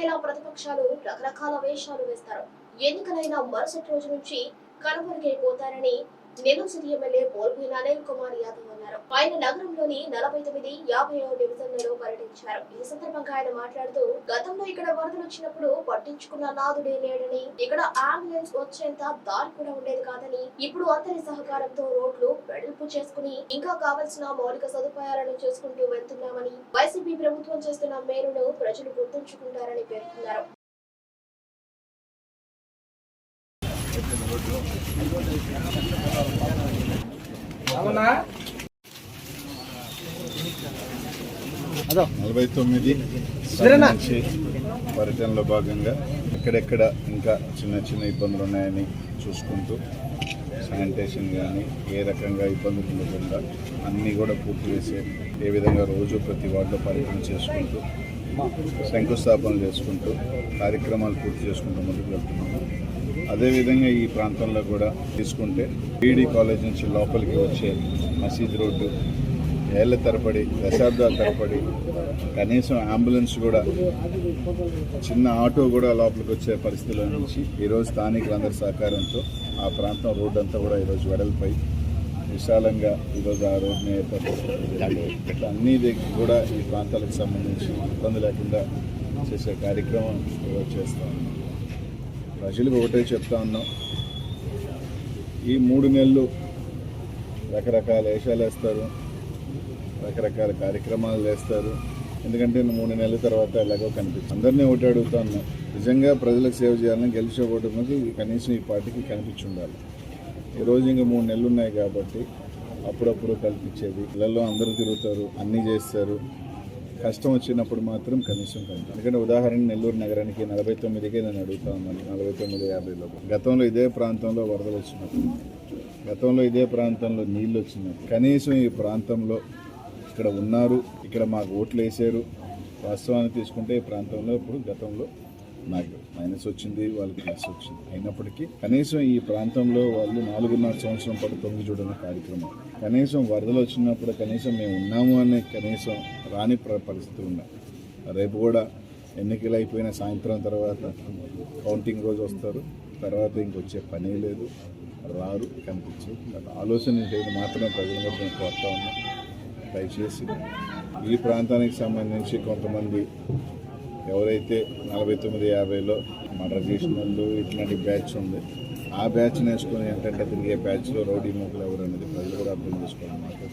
వేళ ప్రతిపక్షాలు రకరకాల వేషాలు వేస్తారు. ఎన్నికలైన మరుసటి రోజు నుంచి కనుమరుగైపోతారని నెల్లూరు సిటీ ఎమ్మెల్యే పోల్పోయిన అనిల్ కుమార్ యాదవ్ అన్నారు. ఆయన నగరంలోని నలభై తొమ్మిది యాభై డివిజన్లలో పర్యటించారు. ఈ సందర్భంగా ఆయన మాట్లాడుతూ గతంలో ఇక్కడ వరదలు వచ్చినప్పుడు పట్టించుకున్న నాదుడే లేడని ఇక్కడ అంబులెన్స్ వచ్చేంత దారి కూడా ఉండేది కాదని ఇప్పుడు అందరి సహకారంతో రోడ్లు చేసుకుని ఇంకా కావలసిన మౌలిక సదుపాయాలను చేసుకుంటూ వెళ్తున్నామని వైసీపీ ప్రభుత్వం చేస్తున్న మేలును ప్రజలు గుర్తుంచుకుంటారని పేర్కొన్నారు. నలభై తొమ్మిది పర్యటనలో భాగంగా ఎక్కడెక్కడ ఇంకా చిన్న చిన్న ఇబ్బందులు ఉన్నాయని చూసుకుంటూ శానిటేషన్ కానీ ఏ రకంగా ఇబ్బందులు ఉండకుండా అన్నీ కూడా పూర్తి చేసి ఏ విధంగా రోజు ప్రతి వార్డులో పర్యటన చేసుకుంటూ శంకుస్థాపన చేసుకుంటూ కార్యక్రమాలు పూర్తి చేసుకుంటూ ముందుకు వెళ్తున్నాము. అదేవిధంగా ఈ ప్రాంతంలో కూడా తీసుకుంటే బీడీ కాలేజ్ నుంచి లోపలికి వచ్చే మసీద్ రోడ్డు ఏళ్ళ తరబడి దశాబ్దాల తరబడి కనీసం అంబులెన్స్ కూడా చిన్న ఆటో కూడా లోపలికి వచ్చే పరిస్థితిలో నుంచి ఈరోజు స్థానికులందరి సహకారంతో ఆ ప్రాంతం రోడ్డు అంతా కూడా ఈరోజు వెడల్పై విశాలంగా ఈరోజు ఆ రోడ్ని ఏర్పాటు అన్ని దగ్గర కూడా ఈ ప్రాంతాలకు సంబంధించి ఇబ్బంది లేకుండా చేసే కార్యక్రమం ఈరోజు చేస్తా ఉన్నాం. ప్రజలకు ఒకటే చెప్తా ఉన్నాం. ఈ మూడు నెలలు రకరకాల వేషాలు వేస్తారు రకరకాల కార్యక్రమాలు చేస్తారు. ఎందుకంటే మూడు నెలల తర్వాత ఎలాగో కనిపిస్తుంది. అందరినీ ఒకటి అడుగుతా ఉన్నాం నిజంగా ప్రజలకు సేవ చేయాలని గెలిచే ఓటమికి కనీసం ఈ పార్టీకి కనిపించి ఉండాలి ఈరోజు ఇంకా మూడు నెలలు ఉన్నాయి కాబట్టి అప్పుడప్పుడు కల్పించేది. ఇళ్ళల్లో అందరూ తిరుగుతారు అన్నీ చేస్తారు. కష్టం వచ్చినప్పుడు మాత్రం కనీసం కనిపి ఎందుకంటే ఉదాహరణ నెల్లూరు నగరానికి నలభై తొమ్మిదికే నేను అడుగుతా ఉన్నాను. నలభై తొమ్మిది యాభైలో గతంలో ఇదే ప్రాంతంలో వరదలు వచ్చినప్పుడు గతంలో ఇదే ప్రాంతంలో నీళ్ళు వచ్చినప్పుడు కనీసం ఈ ప్రాంతంలో ఇక్కడ ఉన్నారు ఇక్కడ మాకు ఓట్లు వేసారు. వాస్తవాన్ని తీసుకుంటే ఈ ప్రాంతంలో ఇప్పుడు గతంలో నాకు మైనస్ వచ్చింది వాళ్ళకి ప్లస్ వచ్చింది. అయినప్పటికీ కనీసం ఈ ప్రాంతంలో వాళ్ళు నాలుగున్నర సంవత్సరం పాటు తొమ్మిది చూడని కార్యక్రమం. కనీసం వరదలు వచ్చినప్పుడు కనీసం మేము ఉన్నాము అనే కనీసం రాని పరిస్థితి ఉన్నాయి. రేపు కూడా ఎన్నికలు అయిపోయిన సాయంత్రం తర్వాత కౌంటింగ్ రోజు వస్తారు. తర్వాత ఇంకొచ్చే పనే లేదు. రారు కనిపించే ఆలోచన చేయడం మాత్రమే ప్రజల మధ్య నేను కోరుతా ఉన్నాం. దయచేసి ఈ ప్రాంతానికి సంబంధించి కొంతమంది ఎవరైతే నలభై తొమ్మిది యాభైలో మర్డర్ చేసిన వాళ్ళు ఇట్లాంటి బ్యాచ్ ఉంది ఆ బ్యాచ్ నేర్చుకుని ఏంటంటే తిరిగే బ్యాచ్లో రౌడీ మూకలు ఎవరు అనేది ప్రజలు కూడా అర్థం చేసుకోవాలి.